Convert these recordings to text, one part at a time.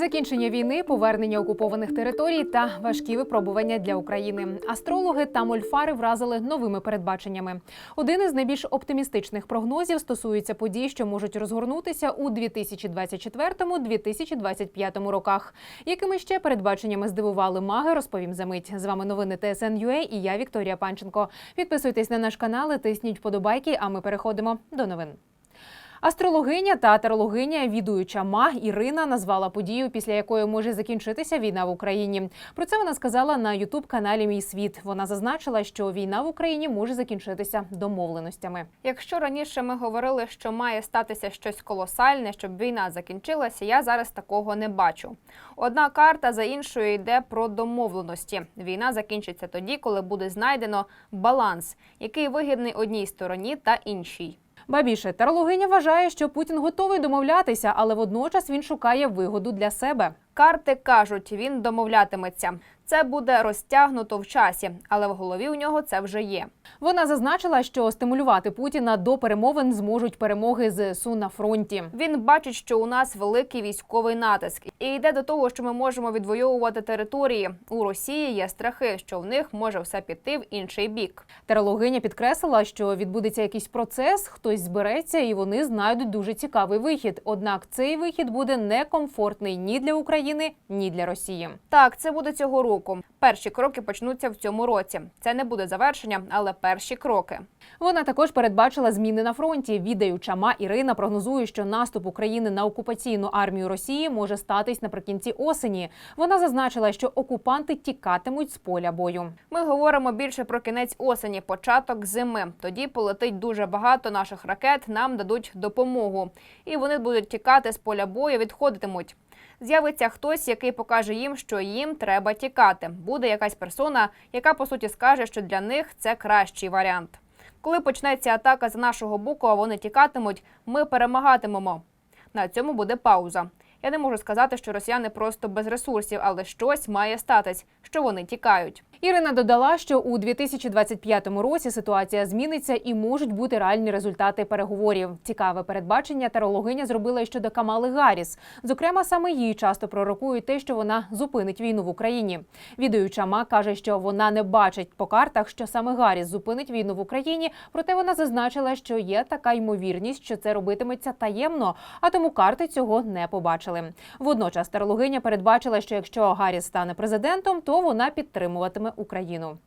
Закінчення війни, повернення окупованих територій та важкі випробування для України. Астрологи та мольфари вразили новими передбаченнями. Один із найбільш оптимістичних прогнозів стосується подій, що можуть розгорнутися у 2024-2025 роках. Якими ще передбаченнями здивували маги, розповім за мить. З вами новини ТСН.UA і я Вікторія Панченко. Підписуйтесь на наш канал, тисніть вподобайки. А ми переходимо до новин. Астрологиня та тарологиня, відуюча маг Ірина назвала подію, після якої може закінчитися війна в Україні. Про це вона сказала на Ютуб каналі Мій світ. Вона зазначила, що війна в Україні може закінчитися домовленостями. Якщо раніше ми говорили, що має статися щось колосальне, щоб війна закінчилася, я зараз такого не бачу. Одна карта за іншою йде про домовленості. Війна закінчиться тоді, коли буде знайдено баланс, який вигідний одній стороні та іншій. Ба більше тарологиня вважає, що Путін готовий домовлятися, але водночас він шукає вигоду для себе. Карти кажуть, він домовлятиметься. Це буде розтягнуто в часі, але в голові у нього це вже є. Вона зазначила, що стимулювати Путіна до перемовин зможуть перемоги ЗСУ на фронті. Він бачить, що у нас великий військовий натиск, і йде до того, що ми можемо відвоювати території. У Росії є страхи, що в них може все піти в інший бік. Тарологиня підкреслила, що відбудеться якийсь процес, хтось збереться, і вони знайдуть дуже цікавий вихід. Однак цей вихід буде некомфортний ні для України, ні для Росії. Так, це буде цього року. Перші кроки почнуться в цьому році. Це не буде завершення, але перші кроки. Вона також передбачила зміни на фронті. Відаюча ма Ірина прогнозує, що наступ України на окупаційну армію Росії може статись наприкінці осені. Вона зазначила, що окупанти тікатимуть з поля бою. Ми говоримо більше про кінець осені, початок зими. Тоді полетить дуже багато наших ракет. Нам дадуть допомогу, і вони будуть тікати з поля бою, відходитимуть. З'явиться хтось, який покаже їм, що їм треба тікати. Буде якась персона, яка по суті скаже, що для них це кращий варіант. Коли почнеться атака з нашого боку, а вони тікатимуть, ми перемагатимемо. На цьому буде пауза. Я не можу сказати, що росіяни просто без ресурсів, але щось має статись, що вони тікають. Ірина додала, що у 2025 році ситуація зміниться і можуть бути реальні результати переговорів. Цікаве передбачення тарологиня зробила й щодо Камали Гарріс. Зокрема, саме їй часто пророкують те, що вона зупинить війну в Україні. Відаюча ма каже, що вона не бачить по картах, що саме Гарріс зупинить війну в Україні. Проте вона зазначила, що є така ймовірність, що це робитиметься таємно, а тому карти цього не побачили. Водночас тарологиня передбачила, що якщо Гарріс стане президентом, то вона підтримуватиме Україну.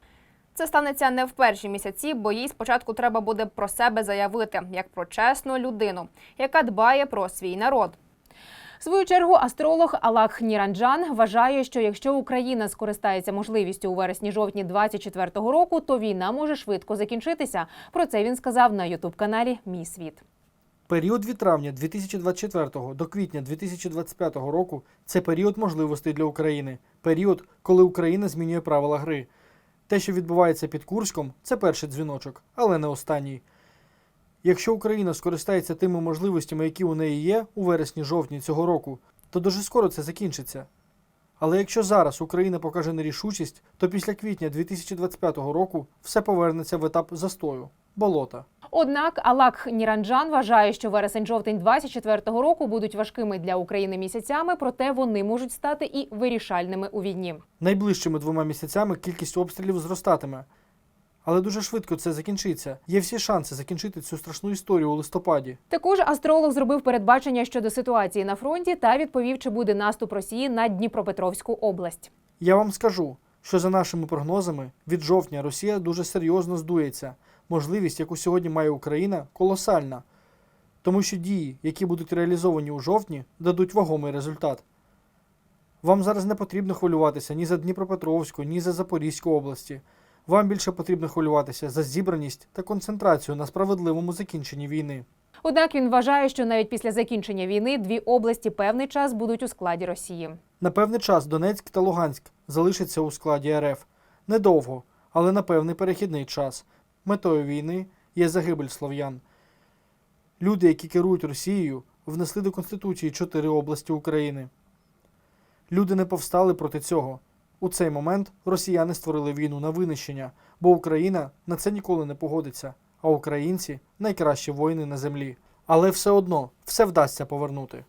Це станеться не в перші місяці, бо їй спочатку треба буде про себе заявити як про чесну людину, яка дбає про свій народ. В свою чергу астролог Алак Ніранджан вважає, що якщо Україна скористається можливістю у вересні-жовтні 24-го року, то війна може швидко закінчитися. Про це він сказав на ютуб каналі Мій світ. Період від травня 2024 до квітня 2025 року це період можливостей для України, період, коли Україна змінює правила гри. Те, що відбувається під Курськом, це перший дзвіночок, але не останній. Якщо Україна скористається тими можливостями, які у неї є у вересні-жовтні цього року, то дуже скоро це закінчиться. Але якщо зараз Україна покаже нерішучість, то після квітня 2025 року все повернеться в етап застою болота. Однак Алак Ніранджан вважає, що вересень-жовтень 24-го року будуть важкими для України місяцями, проте вони можуть стати і вирішальними у війні. Найближчими двома місяцями кількість обстрілів зростатиме. Але дуже швидко це закінчиться. Є всі шанси закінчити цю страшну історію у листопаді. Також астролог зробив передбачення щодо ситуації на фронті та відповів, чи буде наступ Росії на Дніпропетровську область. Я вам скажу, що за нашими прогнозами від жовтня Росія дуже серйозно здується. Можливість, яку сьогодні має Україна, колосальна. Тому що дії, які будуть реалізовані у жовтні, дадуть вагомий результат. Вам зараз не потрібно хвилюватися ні за Дніпропетровську, ні за Запорізьку області. Вам більше потрібно хвилюватися за зібраність та концентрацію на справедливому закінченні війни. Однак він вважає, що навіть після закінчення війни дві області певний час будуть у складі Росії. На певний час Донецьк та Луганськ залишаться у складі РФ. Недовго, але на певний перехідний час. Метою війни є загибель слов'ян. Люди, які керують Росією, внесли до Конституції чотири області України. Люди не повстали проти цього. У цей момент росіяни створили війну на винищення, бо Україна на це ніколи не погодиться, а українці найкращі воїни на землі. Але все одно все вдасться повернути.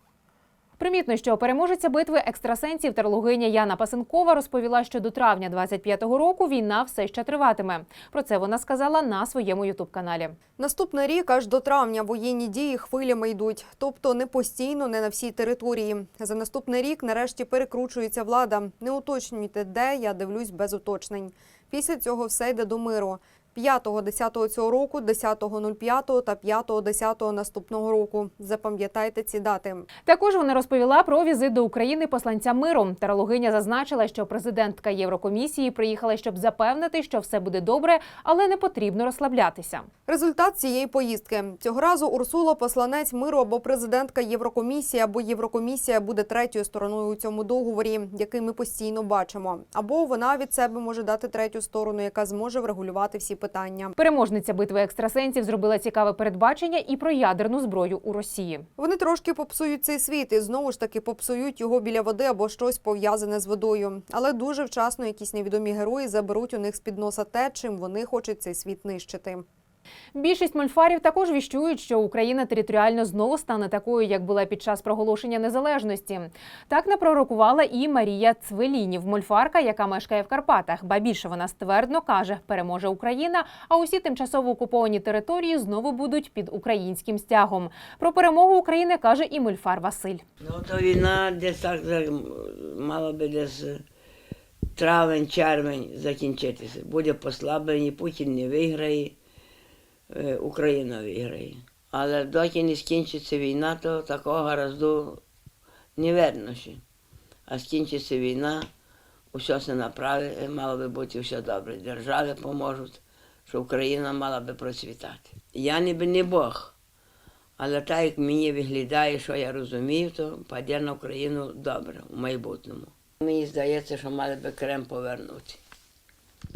Примітно, що переможеця битви екстрасенсів терлогиня Яна Пасенкова розповіла, що до травня 25-го року війна все ще триватиме. Про це вона сказала на своєму ютуб-каналі. Наступний рік аж до травня воєнні дії хвилями йдуть, тобто не постійно, не на всій території. За наступний рік нарешті перекручується влада. Не уточнюйте, де я дивлюсь без уточнень. Після цього все йде до миру. 5-10 цього року, 10.05 та 5-10 наступного року. Запам'ятайте ці дати. Також вона розповіла про візит до України посланця миру. Тарологиня зазначила, що президентка Єврокомісії приїхала, щоб запевнити, що все буде добре, але не потрібно розслаблятися. Результат цієї поїздки цього разу Урсула посланець миру або президентка Єврокомісії, або Єврокомісія буде третьою стороною у цьому договорі, який ми постійно бачимо. Або вона від себе може дати третю сторону, яка зможе врегулювати всі питання. Переможниця битви екстрасенсів зробила цікаве передбачення і про ядерну зброю у Росії. Вони трошки попсують цей світ і знову ж таки попсують його біля води або щось пов'язане з водою. Але дуже вчасно якісь невідомі герої заберуть у них з під носа те, чим вони хочуть цей світ нищити. Більшість мольфарів також віщують, що Україна територіально знову стане такою, як була під час проголошення незалежності. Так напророкувала і Марія Цвелінів, мольфарка, яка мешкає в Карпатах. Ба більше вона ствердно каже, переможе Україна, а усі тимчасово окуповані території знову будуть під українським стягом. Про перемогу України каже і мольфар Василь. Ну, то війна десь так мала би десь е, травень, червень закінчитися. Буде послаблення, Путін не виграє, Україна виграє. Але доки не скінчиться війна, то такого гаразду не видно ще. А скінчиться війна, усе се направить, мало би бути все добре. Держави поможуть, що Україна мала би процвітати. Я ніби не Бог. Але так як мені виглядає, що я розумію, то паде на Україну добре у майбутньому. Мені здається, що мали би Крем повернути.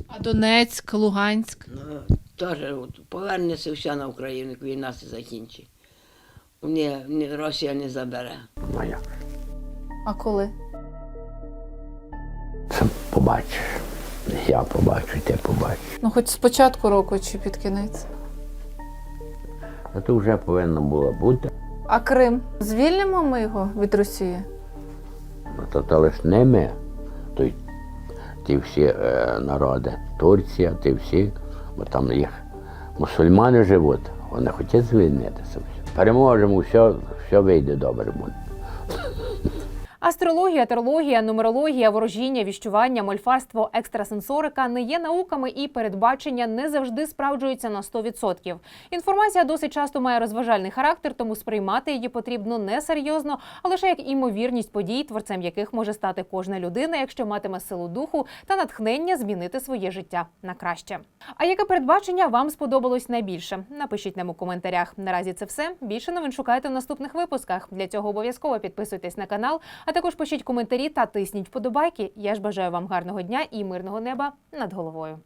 А Донецьк, Луганськ. Ну, теж от повернеться все на Україну, як війна закінчить. Ні, ні, Росія не забере. Ну як? А коли? Це побачиш. Я побачу, ти побачиш. Ну, хоч з початку року чи під кінець. А то вже повинно було бути. А Крим? Звільнимо ми його від Росії? Ну, то, то лиш не ми. То й ті всі е, народи. Турція, ті всі, бо там їх мусульмани живуть, вони хочуть звільнитися. Переможемо, все, все вийде добре буде. Астрологія, тарологія, нумерологія, ворожіння, віщування, мольфарство, екстрасенсорика не є науками і передбачення не завжди справджуються на 100%. Інформація досить часто має розважальний характер, тому сприймати її потрібно не серйозно, а лише як імовірність подій, творцем яких може стати кожна людина, якщо матиме силу духу та натхнення змінити своє життя на краще. А яке передбачення вам сподобалось найбільше? Напишіть нам у коментарях. Наразі це все. Більше новин шукайте в наступних випусках. Для цього обов'язково підписуйтесь на канал, а також пишіть коментарі та тисніть вподобайки. Я ж бажаю вам гарного дня і мирного неба над головою.